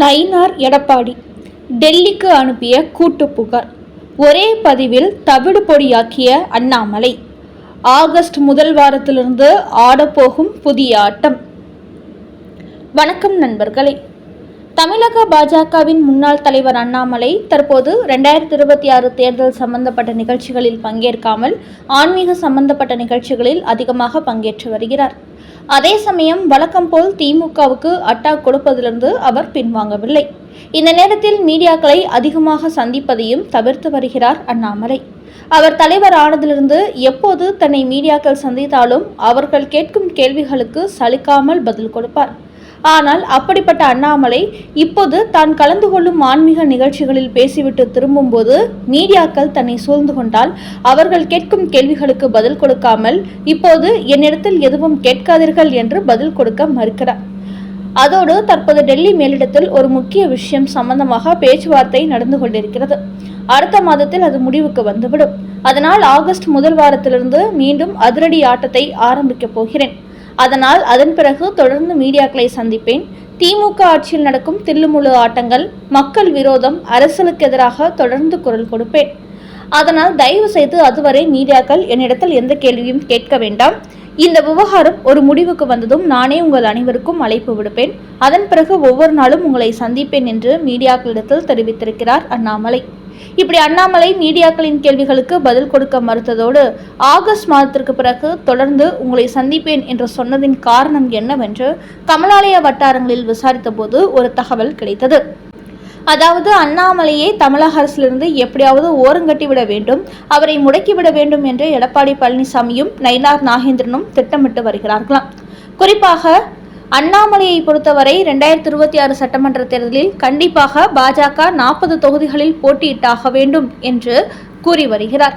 நயினார் எடப்பாடி டெல்லிக்கு அனுப்பிய கூட்டு புகார் ஒரே பதிவில் தவிடு பொடியாக்கிய அண்ணாமலை ஆகஸ்ட் முதல் வாரத்திலிருந்து ஆடப்போகும் புதிய ஆட்டம். வணக்கம் நண்பர்களே. தமிழக பாஜகவின் முன்னாள் தலைவர் அண்ணாமலை தற்போது ரெண்டாயிரத்தி இருபத்தி ஆறு தேர்தல் சம்பந்தப்பட்ட நிகழ்ச்சிகளில் பங்கேற்காமல் ஆன்மீக சம்பந்தப்பட்ட நிகழ்ச்சிகளில் அதிகமாக பங்கேற்று வருகிறார். அதே சமயம் வழக்கம் போல் திமுகவுக்கு அட்டாக் கொடுப்பதிலிருந்து அவர் பின்வாங்கவில்லை. இந்த நேரத்தில் மீடியாக்களை அதிகமாக சந்திப்பதையும் தவிர்த்து வருகிறார் அண்ணாமலை. அவர் தலைவர் ஆனதிலிருந்து எப்போது தன்னை மீடியாக்கள் சந்தித்தாலும் அவர்கள் கேட்கும் கேள்விகளுக்கு சலிக்காமல் பதில் கொடுப்பார். ஆனால் அப்படிப்பட்ட அண்ணாமலை இப்போது தான் கலந்து கொள்ளும் ஆன்மீக நிகழ்ச்சிகளில் பேசிவிட்டு திரும்பும்போது மீடியாக்கள் தன்னை சூழ்ந்து கொண்டால் அவர்கள் கேட்கும் கேள்விகளுக்கு பதில் கொடுக்காமல் இப்போது என்னிடத்தில் எதுவும் கேட்காதீர்கள் என்று பதில் கொடுக்க மறுக்கிறார். அதோடு தற்போது டெல்லி மேலிடத்தில் ஒரு முக்கிய விஷயம் சம்பந்தமாக பேச்சுவார்த்தை நடந்து கொண்டிருக்கிறது. அடுத்த மாதத்தில் அது முடிவுக்கு வந்துவிடும். அதனால் ஆகஸ்ட் முதல் வாரத்திலிருந்து மீண்டும் அதிரடி ஆட்டத்தை ஆரம்பிக்கப் போகிறேன். அதனால் அதன் பிறகு தொடர்ந்து மீடியாக்களை சந்திப்பேன். திமுக ஆட்சியில் நடக்கும் தில்லுமுழு ஆட்டங்கள் மக்கள் விரோதம் அரசுக்கு எதிராக தொடர்ந்து குரல் கொடுப்பேன். அதனால் தயவு செய்து அதுவரை மீடியாக்கள் என்னிடத்தில் எந்த கேள்வியும் கேட்க வேண்டாம். இந்த விவகாரம் ஒரு முடிவுக்கு வந்ததும் நானே உங்கள் அனைவருக்கும் அழைப்பு விடுப்பேன். அதன் பிறகு ஒவ்வொரு நாளும் உங்களை சந்திப்பேன் என்று மீடியாக்களிடத்தில் தெரிவித்திருக்கிறார் அண்ணாமலை. இப்படி அண்ணாமலை மீடியாக்களின் கேள்விகளுக்கு பதில் கொடுக்க மறுத்ததோடு ஆகஸ்ட் மாதத்திற்கு பிறகு தொடர்ந்து உங்களை சந்திப்பேன் என்று சொன்னதின் காரணம் என்னவென்று கமலாலய வட்டாரங்களில் விசாரித்தபோது ஒரு தகவல் கிடைத்தது. அதாவது அண்ணாமலையை தமிழக அரசிலிருந்து எப்படியாவது ஓரங்கட்டிவிட வேண்டும் அவரை முடக்கிவிட வேண்டும் என்று எடப்பாடி பழனிசாமியும் நயினார் நாகேந்திரனும் திட்டமிட்டு வருகிறார்களாம். குறிப்பாக அண்ணாமலையை பொறுத்தவரை ரெண்டாயிரத்தி இருபத்தி ஆறு சட்டமன்ற தேர்தலில் கண்டிப்பாக பாஜக நாற்பது தொகுதிகளில் போட்டியிட்டாக வேண்டும் என்று கூறி வருகிறார்.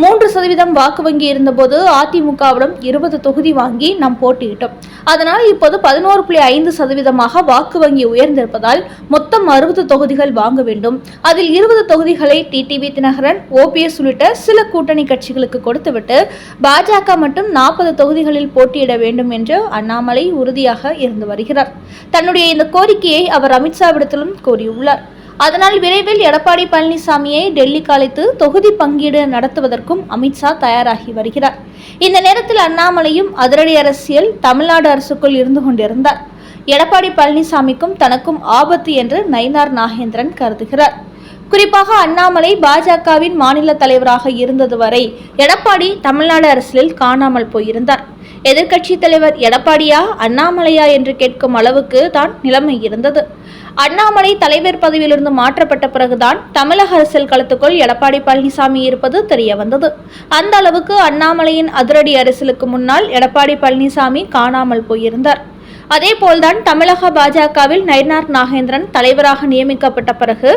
மூன்று சதவீதம் வாக்கு வங்கி இருந்தபோது அதிமுகவிடம் இருபது தொகுதி வாங்கி நாம் போட்டியிட்டோம். அதனால் இப்போது பதினோரு புள்ளி ஐந்து சதவீதமாக வாக்கு வங்கி உயர்ந்திருப்பதால் மொத்தம் அறுபது தொகுதிகள் வாங்க வேண்டும். அதில் இருபது தொகுதிகளை டிடிவி தினகரன் ஓபிஎஸ் உள்ளிட்ட சில கூட்டணி கட்சிகளுக்கு கொடுத்துவிட்டு பாஜக மட்டும் நாற்பது தொகுதிகளில் போட்டியிட வேண்டும் என்று அண்ணாமலை உறுதியாக இருந்து வருகிறார். தன்னுடைய இந்த கோரிக்கையை அவர் அமித்ஷாவிடத்திலும் கூறியுள்ளார் அதனால் விரைவில் எடப்பாடி பழனிசாமியை டெல்லிக்கு அழைத்து தொகுதி பங்கீடு நடத்துவதற்கும் அமித்ஷா தயாராகி வருகிறார். இந்த நேரத்தில் அண்ணாமலையும் அதிரடி அரசியல் தமிழ்நாடு அரசுக்குள் இருந்து கொண்டிருந்தார். எடப்பாடி பழனிசாமிக்கும் தனக்கும் ஆபத்து என்று நயினார் நாகேந்திரன் கருதுகிறார். குறிப்பாக அண்ணாமலை பாஜகவின் மாநில தலைவராக இருந்தது வரை எடப்பாடி தமிழ்நாடு அரசியலில் காணாமல் போயிருந்தார். எதிர்க்கட்சி தலைவர் எடப்பாடியா அண்ணாமலையா என்று கேட்கும் அளவுக்கு தான் நிலைமை இருந்தது. அண்ணாமலை தலைவர் பதவியிலிருந்து மாற்றப்பட்ட பிறகுதான் தமிழக அரசியல் களத்துக்குள் எடப்பாடி பழனிசாமி இருப்பது தெரிய வந்தது. அந்த அளவுக்கு அண்ணாமலையின் அதிரடி அரசியலுக்கு முன்னால் எடப்பாடி பழனிசாமி காணாமல் போயிருந்தார். அதேபோல்தான் தமிழக பாஜகவில் நயினார் நாகேந்திரன் தலைவராக நியமிக்கப்பட்ட பிறகு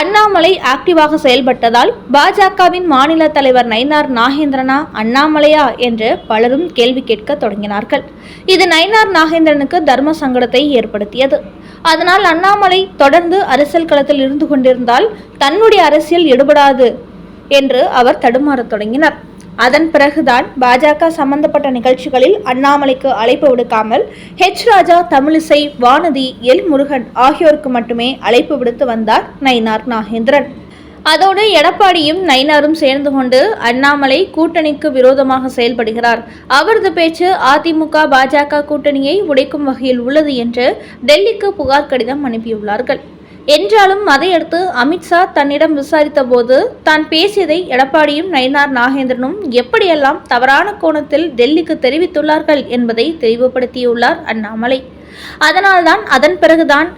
அண்ணாமலை ஆக்டிவாக செயல்பட்டதால் பாஜகவின் மாநில தலைவர் நயினார் நாகேந்திரனா அண்ணாமலையா என்று பலரும் கேள்வி கேட்க தொடங்கினார்கள். இது நயினார் நாகேந்திரனுக்கு தர்ம சங்கடத்தை ஏற்படுத்தியது. அதனால் அண்ணாமலை தொடர்ந்து அரசியல் களத்தில் இருந்து கொண்டிருந்தால் தன்னுடைய அரசியல் எடுபடாது என்று அவர் தடுமாறத் தொடங்கினார். அதன் பிறகுதான் பாஜக சம்பந்தப்பட்ட நிகழ்ச்சிகளில் அண்ணாமலைக்கு அழைப்பு விடுக்காமல் ஹெச் ராஜா தமிழிசை வானதி எல் முருகன் ஆகியோருக்கு மட்டுமே அழைப்பு விடுத்து வந்தார் நயினார் நாகேந்திரன். அதோடு எடப்பாடியும் நயினாரும் சேர்ந்து கொண்டு அண்ணாமலை கூட்டணிக்கு விரோதமாக செயல்படுகிறார். அவரது பேச்சு அதிமுக பாஜக கூட்டணியை உடைக்கும் வகையில் உள்ளது என்று டெல்லிக்கு புகார் கடிதம் அனுப்பியுள்ளார்கள். என்றாலும் அதையடுத்து அமித்ஷா தன்னிடம் விசாரித்த போது தான் பேசியதை எடப்பாடியும் நயினார் நாகேந்திரனும் எப்படியெல்லாம் தவறான கோணத்தில் டெல்லிக்கு தெரிவித்துள்ளார்கள் என்பதை தெளிவுபடுத்தியுள்ளார் அண்ணாமலை. அதனால்தான் அதன் பிறகுதான்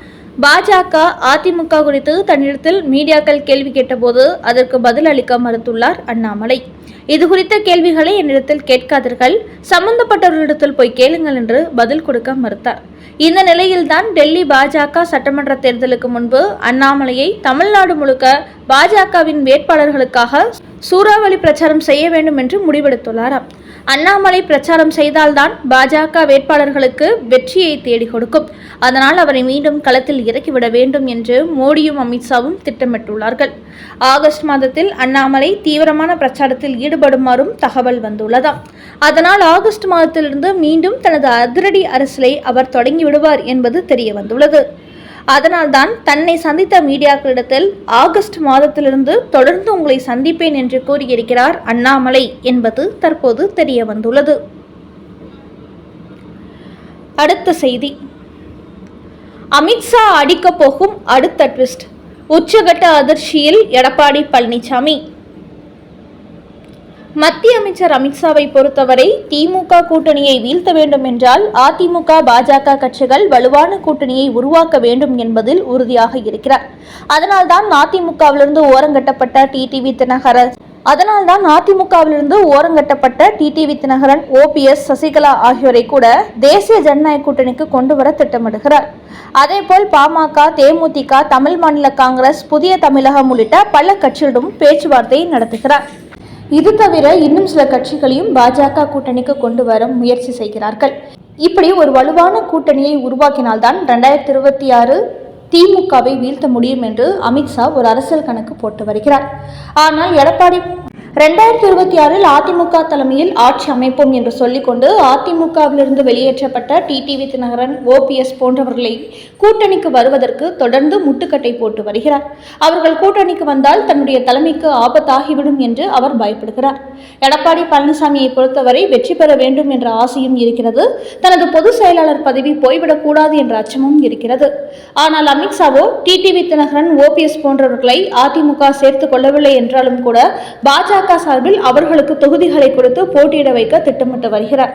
பாஜக அதிமுக குறித்து தன்னிடத்தில் மீடியாக்கள் கேள்வி கேட்டபோது அதற்கு பதில் அளிக்க மறுத்துள்ளார் அண்ணாமலை. இது குறித்த கேள்விகளை என்னிடத்தில் கேட்காதீர்கள். சம்பந்தப்பட்டவர்களிடத்தில் போய் கேளுங்கள் என்று பதில் கொடுக்க மறுத்தார். இந்த நிலையில்தான் டெல்லி பாஜக சட்டமன்ற தேர்தலுக்கு முன்பு அண்ணாமலையை தமிழ்நாடு முழுக்க பாஜகவின் வேட்பாளர்களுக்காக சூறாவளி பிரச்சாரம் செய்ய வேண்டும் என்று முடிவெடுத்துள்ளாராம். அண்ணாமலை பிரச்சாரம் செய்தால்தான் பாஜக வேட்பாளர்களுக்கு வெற்றியை தேடி கொடுக்கும். அதனால் அவரை மீண்டும் களத்தில் இறக்கிவிட வேண்டும் என்று மோடியும் அமித்ஷாவும் திட்டமிட்டுள்ளார்கள். ஆகஸ்ட் மாதத்தில் அண்ணாமலை தீவிரமான பிரச்சாரத்தில் ஈடுபடுமாறும் தகவல் வந்துள்ளதாம். அதனால் ஆகஸ்ட் மாதத்திலிருந்து மீண்டும் தனது அதிரடி அரசியலை அவர் தொடங்கி விடுவார் என்பது தெரிய வந்துள்ளது அதனால்தான் தன்னை சந்தித்த மீடியாக்களிடத்தில் ஆகஸ்ட் மாதத்திலிருந்து தொடர்ந்து உங்களை சந்திப்பேன் என்று கூறியிருக்கிறார் அண்ணாமலை என்பது தற்போது தெரிய வந்துள்ளது. அடுத்த செய்தி. அமித்ஷா அடிக்கப் போகும் அடுத்த ட்விஸ்ட். உச்சகட்ட அதிர்ச்சியில் எடப்பாடி பழனிசாமி மத்திய அமைச்சர் அமித்ஷாவை பொறுத்தவரை திமுக கூட்டணியை வீழ்த்த வேண்டும் என்றால் அதிமுக பாஜக கட்சிகள் வலுவான கூட்டணியை உருவாக்க வேண்டும் என்பதில் உறுதியாக இருக்கிறார். அதனால்தான் அதிமுகவிலிருந்து ஓரங்கட்டப்பட்ட டிடிவி தினகரன் அதனால்தான் அதிமுகவிலிருந்து ஓரங்கட்டப்பட்ட டிடிவி தினகரன் ஓபிஎஸ் சசிகலா ஆகியோரை கூட தேசிய ஜனநாயக கூட்டணிக்கு கொண்டு வர திட்டமிடுகிறார். அதேபோல் பாமக தேமுதிக தமிழ் மாநில காங்கிரஸ் புதிய தமிழகம் உள்ளிட்ட பல கட்சிகளிடம் பேச்சுவார்த்தை நடத்துகிறார். இது தவிர இன்னும் சில கட்சிகளையும் பாஜக கூட்டணிக்கு கொண்டு வர முயற்சி செய்கிறார்கள். இப்படி ஒரு வலுவான கூட்டணியை உருவாக்கினால்தான் ரெண்டாயிரத்தி இருபத்தி ஆறு திமுகவை வீழ்த்த முடியும் என்று அமித்ஷா ஒரு அரசியல் கணக்கு போட்டு வருகிறார். ஆனால் எடப்பாடி ரெண்டாயிரத்தி இருபத்தி ஆறில் அதிமுக தலைமையில் ஆட்சி அமைப்போம் என்று சொல்லிக்கொண்டு அதிமுகவிலிருந்து வெளியேற்றப்பட்ட டிடிவி தினகரன் ஓபிஎஸ் போன்றவர்களை கூட்டணிக்கு வருவதற்கு தொடர்ந்து முட்டுக்கட்டை போட்டு வருகிறார். அவர்கள் கூட்டணிக்கு வந்தால் தன்னுடைய தலைமைக்கு ஆபத்தாகிவிடும் என்று அவர் பயப்படுகிறார். எடப்பாடி பழனிசாமியை பொறுத்தவரை வெற்றி பெற வேண்டும் என்ற ஆசையும் இருக்கிறது. தனது பொதுச் செயலாளர் பதவி போய்விடக்கூடாது என்ற அச்சமும் இருக்கிறது. ஆனால் அமித்ஷாவோ டிடிவி தினகரன் ஓபிஎஸ் போன்றவர்களை அதிமுக சேர்த்துக் கொள்ளவில்லை என்றாலும் கூட பாஜக சார்பில் அவர்களுக்கு தொகுதிகளை கொடுத்து போட்டியிட வைக்க திட்டமிட்டு வருகிறார்.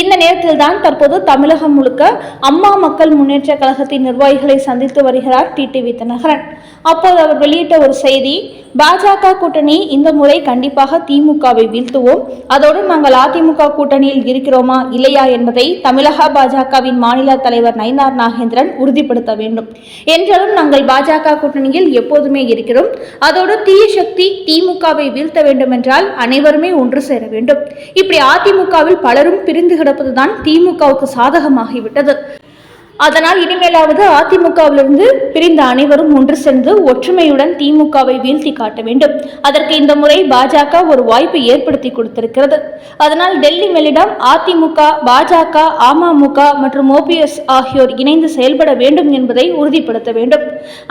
இந்த நேரத்தில் தான் தற்போது தமிழகம் முழுக்க அம்மா மக்கள் முன்னேற்ற கழகத்தின் நிர்வாகிகளை சந்தித்து வருகிறார் டிடிவி தினகரன். அப்போது அவர் வெளியிட்ட ஒரு செய்தி பாஜக கூட்டணி இந்த முறை கண்டிப்பாக திமுகவை வீழ்த்துவோம். அதோடு நாங்கள் அதிமுக கூட்டணியில் இருக்கிறோமா இல்லையா என்பதை தமிழக பாஜகவின் மாநில தலைவர் நயினார் நாகேந்திரன் உறுதிப்படுத்த வேண்டும். என்றாலும் நாங்கள் பாஜக கூட்டணியில் எப்போதுமே இருக்கிறோம். அதோடு தீய சக்தி திமுகவை வீழ்த்த வேண்டும் என்றால் அனைவருமே ஒன்று சேர வேண்டும். இப்படி அதிமுகவில் பலரும் பிரிந்து கிடப்பதுதான் திமுகவுக்கு சாதகமாகிவிட்டது. அதனால் இனிமேலாவது அதிமுகவிலிருந்து பிரிந்த அனைவரும் ஒன்று சேர்ந்து ஒற்றுமையுடன் திமுகவை வீழ்த்தி காட்ட வேண்டும். அதற்கு இந்த முறை பாஜக ஒரு வாய்ப்பு ஏற்படுத்தி கொடுத்திருக்கிறது. அதனால் டெல்லி மேலிடம் அதிமுக பாஜக அமமுக மற்றும் ஓபிஎஸ் ஆகியோர் இணைந்து செயல்பட வேண்டும் என்பதை உறுதிப்படுத்த வேண்டும்.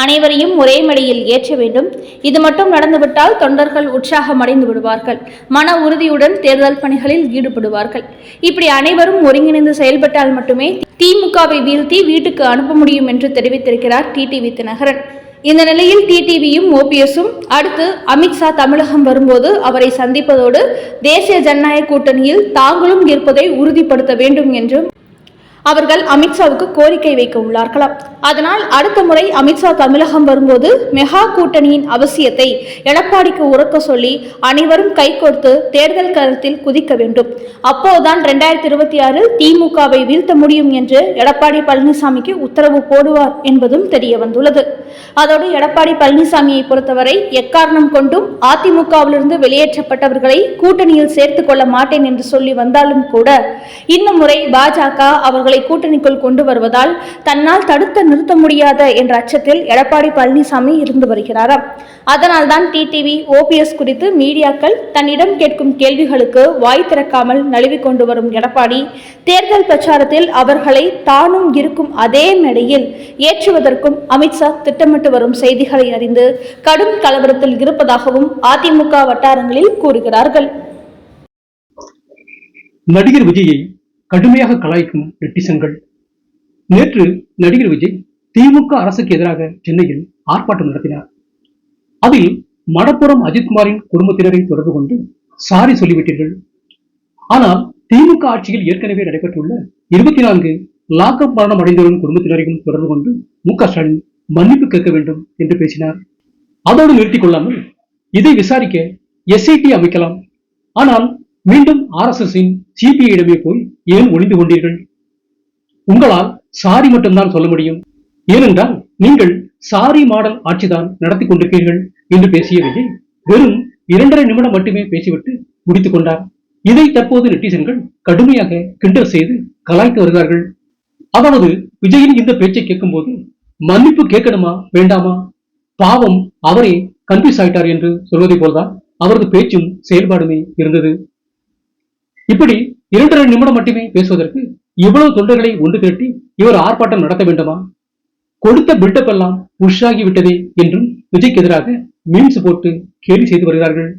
அனைவரையும் ஒரே மேடையில் ஏற்ற வேண்டும். இது மட்டும் நடந்துவிட்டால் தொண்டர்கள் உற்சாகம் அடைந்து விடுவார்கள். மன உறுதியுடன் தேர்தல் பணிகளில் ஈடுபடுவார்கள். இப்படி அனைவரும் ஒருங்கிணைந்து செயல்பட்டால் மட்டுமே திமுகவை வீழ்த்தி வீட்டுக்கு அனுப்ப முடியும் என்று தெரிவித்திருக்கிறார் டிடிவி தினகரன். இந்த நிலையில் டிடிவியும் ஓபிஎஸும் அடுத்து அமித்ஷா தமிழகம் வரும்போது அவரை சந்திப்பதோடு தேசிய ஜனநாயக கூட்டணியில் தாங்களும் இருப்பதை உறுதிப்படுத்த வேண்டும் என்றும் அவர்கள் அமித்ஷாவுக்கு கோரிக்கை வைக்க உள்ளார்களாம் அதனால் அடுத்த முறை அமித்ஷா தமிழகம் வரும்போது மெகா கூட்டணியின் அவசியத்தை எடப்பாடிக்கு உறக்க சொல்லி அனைவரும் கைகோர்த்து தேர்தல் களத்தில் குதிக்க வேண்டும். அப்போதுதான் ரெண்டாயிரத்தி இருபத்தி ஆறில் திமுகவை வீழ்த்த முடியும் என்று எடப்பாடி பழனிசாமிக்கு உத்தரவு போடுவார் என்பதும் தெரிய வந்துள்ளது அதோடு எடப்பாடி பழனிசாமியை பொறுத்தவரை எக்காரணம் கொண்டும் அதிமுகவிலிருந்து வெளியேற்றப்பட்டவர்களை கூட்டணியில் சேர்த்து கொள்ள மாட்டேன் என்று சொல்லி வந்தாலும் கூட இந்த முறை பாஜக அவர்களை கூட்டணிக்குள் கொண்டு வருவதால் தன்னால் தடுத்து நிறுத்த முடியாத என்ற அச்சத்தில் எடப்பாடி பழனிசாமி இருந்து வருகிறாராம் அதனால்தான் டிடிவி ஓபிஎஸ் குறித்து மீடியாக்கள் தன்னிடம் கேட்கும் கேள்விகளுக்கு வாய் திறக்காமல் நழுவி கொண்டு வரும் எடப்பாடி தேர்தல் பிரச்சாரத்தில் அவர்களை தானும் இருக்கும் அதே மேடையில் ஏற்றுவதற்கும் அமித்ஷா திட்டம் திட்டமிட்டு வரும் செய்திகளை அறிந்து கடும் கலவரத்தில் இருப்பதாகவும் அதிமுக வட்டாரங்களில் கூறுகிறார்கள். நடிகர் விஜயை கடுமையாக கலாய்க்கும் நெட்டிசன்கள் நேற்று நடிகர் விஜய் திமுக அரசுக்கு எதிராக சென்னையில் ஆர்ப்பாட்டம் நடத்தினார். அதில் மடப்புறம் அஜித்குமாரின் குடும்பத்தினரை தொடர்பு கொண்டு சாரி சொல்லிவிட்டீர்கள். ஆனால் திமுக ஆட்சியில் ஏற்கனவே நடைபெற்றுள்ள இருபத்தி நான்கு லாக்அப் மரணம் அடைந்தவரின் குடும்பத்தினரையும் தொடர்பு கொண்டு மு க ஸ்டாலின் மன்னிப்பு கேட்க வேண்டும் என்று பேசினார். அதோடு நிறுத்திக் கொள்ளாமல் இதை விசாரிக்க எஸ்ஐடி அமைக்கலாம். ஆனால் மீண்டும் ஆர்எஸ்எஸ்ஸின் சிபிஐடமே போய் ஏன் ஒளிந்து கொண்டீர்கள்? உங்களால் சாரி மட்டும்தான் சொல்ல முடியும். ஏனென்றால் நீங்கள் சாரி மாடல் ஆட்சிதான் நடத்தி கொண்டிருக்கிறீர்கள் என்று பேசிய விஜய் வெறும் இரண்டரை நிமிடம் மட்டுமே பேசிவிட்டு முடித்துக் கொண்டார். இதை தற்போது நெட்டிசன்கள் கடுமையாக கிண்டல் செய்து கலாய்த்து வருகிறார்கள். அதாவது விஜயின் இந்த பேச்சை கேட்கும்போது மன்னிப்பு கேட்கணுமா? வேண்டாமா? பாவம் அவரே கன்ஃபியூஸ் ஆயிட்டார் என்று சொல்வதை போல்தான் அவரது பேச்சும் செயல்பாடுமே இருந்தது. இப்படி இரண்டரை நிமிடம் மட்டுமே பேசுவதற்கு இவ்வளவு தொண்டர்களை ஒன்று திரட்டி இவர் ஆர்ப்பாட்டம் நடத்த வேண்டுமா? கொடுத்த பில்டப் எல்லாம் உஷாகி விட்டதே என்றும் விஜய்க்கு எதிராக மீம்ஸ் போட்டு கேலி செய்து வருகிறார்கள்.